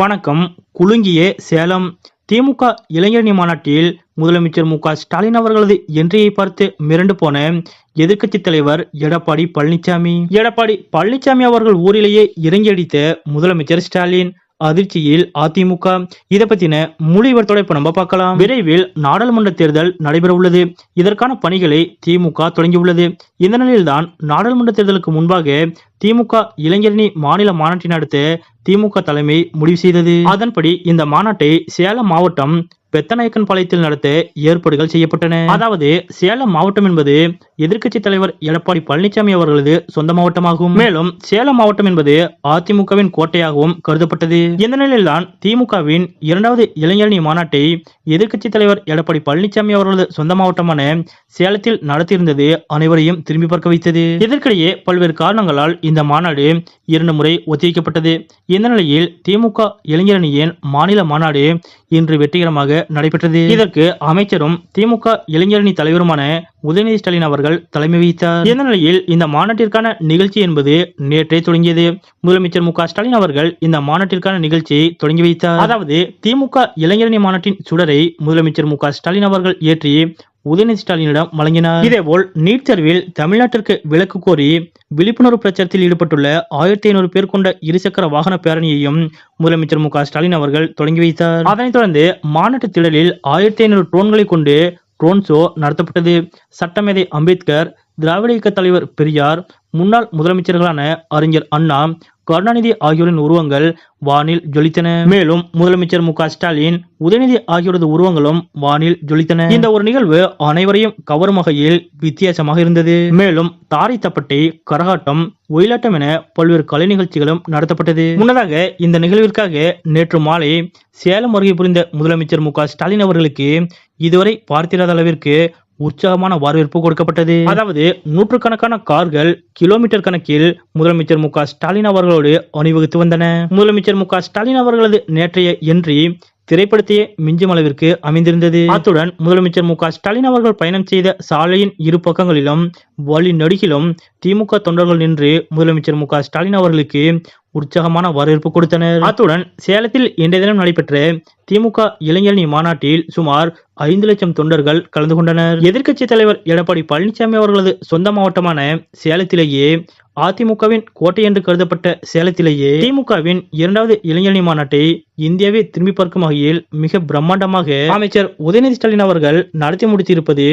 வணக்கம். குலுங்கிய சேலம் திமுக இளைஞரணி மாநாட்டில் முதலமைச்சர் மு க ஸ்டாலின் அவர்களது என்றியை பார்த்து மிரண்டு போன எதிர்க்கட்சி தலைவர் எடப்பாடி பழனிசாமி எடப்பாடி பழனிசாமி அவர்கள் ஊரிலேயே இறங்கி அடித்த முதலமைச்சர் ஸ்டாலின் அதிர்ச்சியில் அதிமுக. இதை பத்தின முழு விவரத்தோட இப்ப நம்ம பார்க்கலாம். விரைவில் நாடாளுமன்ற தேர்தல் நடைபெற உள்ளது இதற்கான பணிகளை திமுக தொடங்கியுள்ளது. இந்த நிலையில்தான் நாடாளுமன்ற தேர்தலுக்கு முன்பாக திமுக இளைஞரணி மாநில மாநாட்டை நடத்த திமுக தலைமை முடிவு செய்தது. அதன்படி இந்த மாநாட்டை சேலம் மாவட்டம் பெத்தநாயக்கன் பாளையத்தில் நடத்த ஏற்பாடுகள் செய்யப்பட்டன. அதாவது சேலம் மாவட்டம் என்பது எதிர்க்கட்சி தலைவர் எடப்பாடி பழனிசாமி அவர்களது சொந்த மாவட்டமாகும். மேலும் சேலம் மாவட்டம் என்பது அதிமுகவின் கோட்டையாகவும் கருதப்பட்டது. இந்த நிலையில்தான் திமுகவின் இரண்டாவது இளைஞரணி மாநாட்டை எதிர்க்கட்சி தலைவர் எடப்பாடி பழனிசாமி அவர்களது சொந்த மாவட்டமான சேலத்தில் நடத்தியிருந்தது அனைவரையும் திரும்பி பார்க்க வைத்தது. இதற்கிடையே பல்வேறு காரணங்களால் இந்த மாநாடு இரண்டு முறை ஒத்திவைக்கப்பட்டது இந்த நிலையில் திமுக இளைஞரணியின் மாநில மாநாடு இன்று வெற்றிகரமாக நடைபெற்றது? இதற்கு அமைச்சரும் திமுக இளைஞரணி தலைவருமான உதயநிதி ஸ்டாலின் அவர்கள் தலைமை வகித்தார். இந்த நிலையில் இந்த மாநாட்டிற்கான நிகழ்ச்சி என்பது நேற்றே தொடங்கியது. முதலமைச்சர் மு ஸ்டாலின் அவர்கள் இந்த மாநாட்டிற்கான நிகழ்ச்சியை தொடங்கி வைத்தார். அதாவது திமுக இளைஞரணி மாநாட்டின் சுடரை முதலமைச்சர் மு ஸ்டாலின் அவர்கள் ஏற்றி உதயநிதி ஸ்டாலினிடம் வழங்கினார். இதேபோல் நீட் தேர்வில் தமிழ்நாட்டிற்கு விலக்கு கோரி விழிப்புணர்வு பிரச்சாரத்தில் ஈடுபட்டுள்ள ஆயிரத்தி ஐநூறு பேர் கொண்ட இருசக்கர வாகன பேரணியையும் முதலமைச்சர் மு ஸ்டாலின் அவர்கள் தொடங்கி வைத்தார். அதனைத் தொடர்ந்து மாநாட்டு திடலில் ஆயிரத்தி ஐநூறு ட்ரோன்களை கொண்டு ட்ரோன் ஷோ நடத்தப்பட்டது. சட்டமேதை அம்பேத்கர் திராவிட இயக்க தலைவர் பெரியார் முன்னாள் முதலமைச்சர்களான அறிஞர் அண்ணா கருணாநிதி ஆகியோரின் உருவங்கள் வானில் ஜொலித்தன. மேலும் முதலமைச்சர் மு ஸ்டாலின் உதயநிதி ஆகியோரது உருவங்களும் வானில் ஜொலித்தன. இந்த ஒரு நிகழ்வு அனைவரையும் கவரும் வகையில் வித்தியாசமாக இருந்தது. மேலும் தாரை தப்பட்டை கரகாட்டம் ஒயிலாட்டம் என பல்வேறு கலை நிகழ்ச்சிகளும் நடத்தப்பட்டது. முன்னதாக இந்த நிகழ்விற்காக நேற்று மாலை சேலம் வருகை புரிந்த முதலமைச்சர் மு ஸ்டாலின் அவர்களுக்கு இதுவரை பார்த்திராத அளவிற்கு உற்சாகமான வரவேற்பு கொடுக்கப்பட்டது. அதாவது நூற்றுக்கணக்கான கார்கள் கிலோமீட்டர் கணக்கில் முதலமைச்சர் மு ஸ்டாலின் அவர்களோடு அணிவகுத்து வந்தன. முதலமைச்சர் மு ஸ்டாலின் அவர்களது நேற்றைய என்றி திரைப்படத்தையே மிஞ்சும் அளவிற்கு அமைந்திருந்தது. அத்துடன் முதலமைச்சர் மு ஸ்டாலின் அவர்கள் பயணம் செய்த சாலையின் இரு பக்கங்களிலும் வழி நடுகிலும் திமுக தொண்டர்கள் நின்று முதலமைச்சர் மு ஸ்டாலின் அவர்களுக்கு உற்சாகமான வரவேற்பு கொடுத்தனர். அத்துடன் சேலத்தில் இன்றைய தினம் நடைபெற்ற திமுக இளைஞரணி மாநாட்டில் சுமார் ஐந்து லட்சம் தொண்டர்கள் கலந்து கொண்டனர். எதிர்க்கட்சி தலைவர் எடப்பாடி பழனிசாமி அவர்களது சொந்த மாவட்டமான சேலத்திலேயே அதிமுகவின் கோட்டை என்று கருதப்பட்ட சேலத்திலேயே திமுகவின் இரண்டாவது இளைஞரணி மாநாட்டை இந்தியாவே திரும்பி பார்க்கும் வகையில் மிக பிரம்மாண்டமாக அமைச்சர் உதயநிதி ஸ்டாலின் அவர்கள் நடத்தி முடித்திருப்பது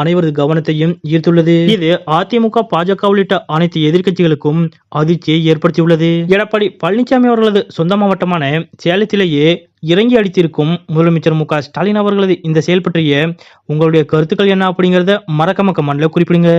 அனைவரது கவனத்தையும் ஈர்த்துள்ளது. இது அதிமுக பாஜக உள்ளிட்ட அனைத்து எதிர்க்கட்சிகளுக்கும் அதிர்ச்சியை ஏற்படுத்தியுள்ளது. எடப்பாடி பழனிசாமி அவர்களது சொந்த மாவட்டமான சேலத்திலேயே இறங்கி அடித்திருக்கும் முதலமைச்சர் மு க ஸ்டாலின் அவர்களது இந்த செயல் பற்றிய உங்களுடைய கருத்துக்கள் என்ன அப்படிங்கிறத மறக்காம கமெண்ட்ல குறிப்பிடுங்க.